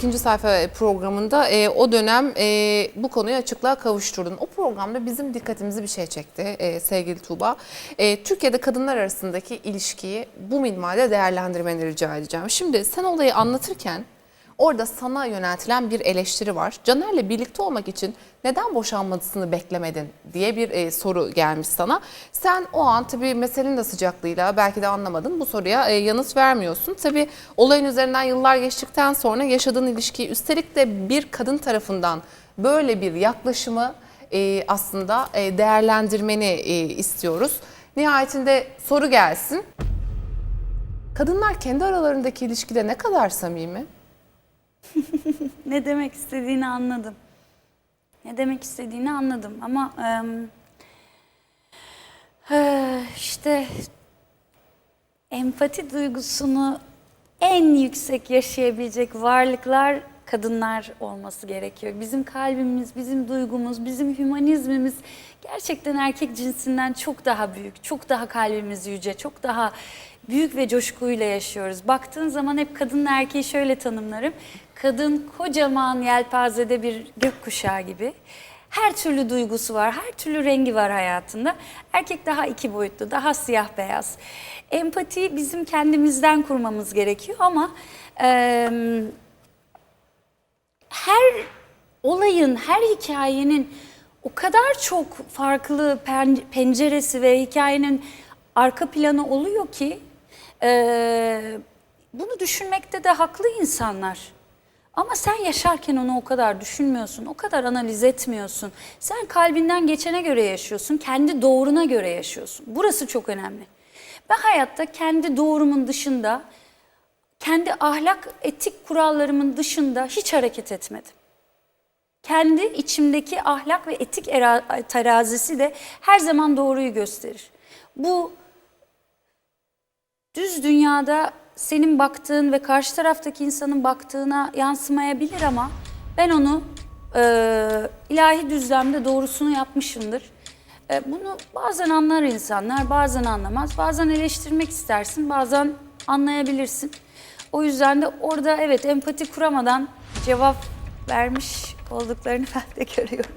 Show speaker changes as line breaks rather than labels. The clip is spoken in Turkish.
Sayfa programında e, o dönem e, bu konuyu açıklığa kavuşturdun. O programda bizim dikkatimizi bir şey çekti e, sevgili Tuğba. E, Türkiye'de kadınlar arasındaki ilişkiyi bu minvalde değerlendirmeni rica edeceğim. Şimdi sen olayı anlatırken orada sana yöneltilen bir eleştiri var. Caner'le birlikte olmak için neden boşanmasını beklemedin diye bir e, soru gelmiş sana. Sen o an tabii meselenin de sıcaklığıyla belki de anlamadın bu soruya e, yanıt vermiyorsun. Tabii olayın üzerinden yıllar geçtikten sonra yaşadığın ilişkiyi üstelik de bir kadın tarafından böyle bir yaklaşımı e, aslında e, değerlendirmeni e, istiyoruz. Nihayetinde soru gelsin. Kadınlar kendi aralarındaki ilişkide ne kadar samimi?
Ne demek istediğini anladım. Ne demek istediğini anladım ama eh, işte empati duygusunu en yüksek yaşayabilecek varlıklar kadınlar olması gerekiyor. Bizim kalbimiz, bizim duygumuz, bizim hümanizmimiz gerçekten erkek cinsinden çok daha büyük, çok daha kalbimiz yüce, çok daha büyük ve coşkuyla yaşıyoruz. Baktığın zaman hep kadınla erkeği şöyle tanımlarım. Kadın kocaman yelpazede bir gökkuşağı gibi. Her türlü duygusu var, her türlü rengi var hayatında. Erkek daha iki boyutlu, daha siyah beyaz. Empatiyi bizim kendimizden kurmamız gerekiyor ama eee, her olayın, her hikayenin o kadar çok farklı pen- penceresi ve hikayenin arka planı oluyor ki eee, bunu düşünmekte de haklı insanlar. Ama sen yaşarken onu o kadar düşünmüyorsun, o kadar analiz etmiyorsun. Sen kalbinden geçene göre yaşıyorsun, kendi doğruna göre yaşıyorsun. Burası çok önemli. Ben hayatta kendi doğrumun dışında, kendi ahlak, etik kurallarımın dışında hiç hareket etmedim. Kendi içimdeki ahlak ve etik era- terazisi de her zaman doğruyu gösterir. Bu düz dünyada senin baktığın ve karşı taraftaki insanın baktığına yansımayabilir ama ben onu e, ilahi düzlemde doğrusunu yapmışımdır. E, bunu bazen anlar insanlar, bazen anlamaz. Bazen eleştirmek istersin, bazen anlayabilirsin. O yüzden de orada evet empati kuramadan cevap vermiş olduklarını ben de görüyorum.